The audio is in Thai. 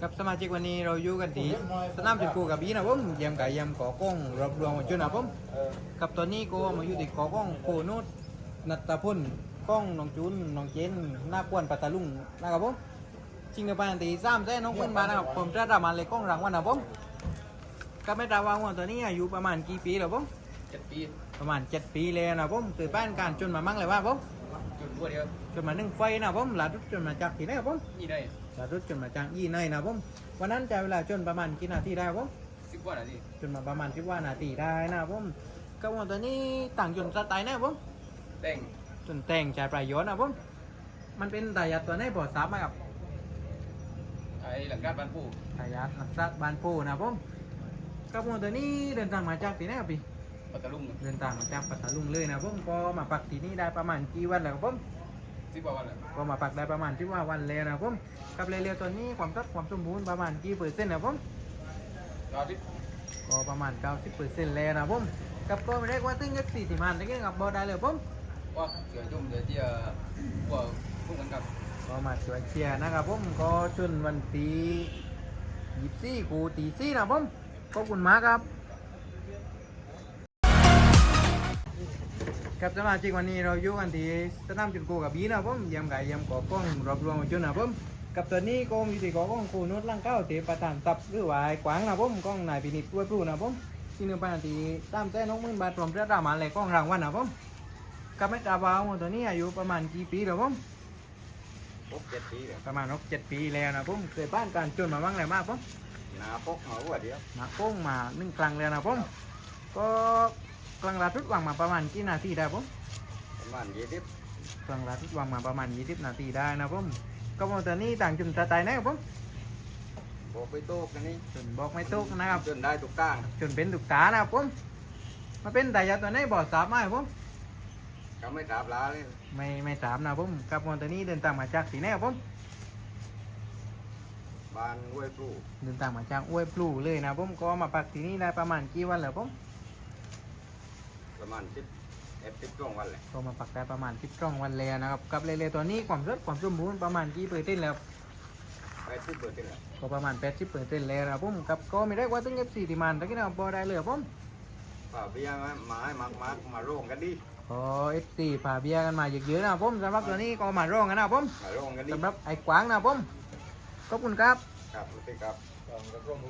ครับสมาชิกวันนี้เราอยู่กันที่สนามจุดกูกับบีนะผมเยี่ยมกับเยี่ยมก่อกล้องรวบรวมจุดนะผมกับตอนนี้ก็มาอยู่ที่กอกล้องโคนุดนัตตพลกล้องน้องจุนน้องเจนหน้าป้วนปัตตาลุงนะครับผมจริงในปานตีสามแสนน้องเพื่อนมานะครับผมจะรามันเลยกล้องรางวัลนะผมก็ไม่ตาวางว่าตัวนี้อายุประมาณกี่ปีแล้วผม จ็ดปีประมาณเจ็ดปีเลยนะผมเกิดบ้านการจนมามั่งเลยว่าผมจุดบัวเดียวจนมานึ่งไฟนะผมหลาดุจนมาจากที่ไหนครับผมนี่ได้หลาดุจนมาจากยี่ในนะผมวันนั้นใช้เวลาจนประมาณกี่นาทีได้ครับผมสิบกว่านาทีจนมาประมาณสิบว่านาทีได้นะผมก็ว่าตัวนี้ต่างจนสไตล์นะผมแต่งจนแต่งใช้ประโยชน์นะผมมันเป็นตายาตัวไหนพอทราบไหมครับไอ้หลังการบ้านผู้ตายาหลักซักบานปูนะผมก็ว่าตัวนี้เดินทางมาจากที่ไหนครับพี่ ปัตตาลุงเดินทางมาจากปัตตาลุงเลยนะผมก็มาปักที่นี่ได้ประมาณกี่วันแล้วครับผมสิบกว่าวันแล้วก็มาปักได้ประมาณที่ว่าวันแล้วนะผมกับเร็วๆตัวนี้ความสดความสมบูรณ์ประมาณกี่เปอร์เซ็นต์นะผมตอนที่ก็ประมาณ90%แล้วนะผมกับก็ไม่ได้ว่าตึ้งยักสี่สิบมันได้แค่กับบอได้เลยผมว่าเสือจุ่มเสือเจียพวกพวกกันกับก็มาช่วยเชียร์นะครับผมก็ชนวันตียี่สี่กูตีสี่นะผมขอบคุณมากครับ กับสมาชิกวันนี้เราอยู่กันที่สนามจุดโกกับบีนะผมเยี่ยมกับเยี่ยมก่อกล้องรวบรวมจุดนะผมกับตอนนี้ก็มีที่ก่อกล้องกูนุชลังเก้าเตะประธานตับหรือว่าไอ้กวางนะผมกล้องนายพินิจด้วยพลูนะผมที่หนึ่งพันทีตามแต่น้องมื่นบาทรวมเพื่อรามาเลยกล้องรางวัลนะผมกับไม่ตาบาวตัวนี้อายุประมาณกี่ปีแล้วผมพกเจ็ดปีเลยประมาณหกเจ็ดปีแล้วนะผมเคยบ้านการจนมาบ้างแล้วมากผมหนาพกมาหัวเดียวมาโป้งมาหนึ่งครั้งแล้วนะผมก็ กลางลาทุดวางมาประมาณกี่นาทีได้ผมประมาณยี่สิบกลางลาทุดวางมาประมาณยี่สิบนาทีได้นะผมก็มองตัวนี้ต่างจุดสไตล์ไหนครับผมพกไปโต๊ะกันนี่จนบอกไม่ตุกนะครับจนได้ทุกก้างจนเป็นตุกตานะครับผมมาเป็นแต่ยาตัวไหนบอกสามไหมผมก็ไม่กราบลาเลยไม่ไม่สามนะผมกับมองตัวนี้เดินทางมาจากที่ไหนครับผมบ้านห้วยปลูเดินทางมาจากอ้วยพลูเลยนะผมก็มาปักที่นี่ได้ประมาณกี่วันแล้วผม ประมาณสิบเอ็ดสิบสองวันเลยก็มาปักได้ประมาณสิบสองวันแล้วนะครับกับเรเลตัวนี้ความสดความสมบูรณ์ประมาณกี่เปอร์เซ็นต์แล้วไปที่เปิดที่ไหนก็ประมาณแปดสิบเปอร์เซ็นต์แล้วนะครับผมกับก็ไม่ได้ว่าต้องเอฟซีที่มันตะกี้นะบอได้เลยครับผมป่าเบี้ยมามาให้มักมักมาโร่งกันดิขอเอฟซีพาเบียร์กันมาเยอะๆนะครับผมสำหรับตัวนี้ก็มาร้องกันนะครับผมมาโร่งกันดิสำหรับไอ้กวางนะครับผมขอบคุณครับครับสวัสดีครับ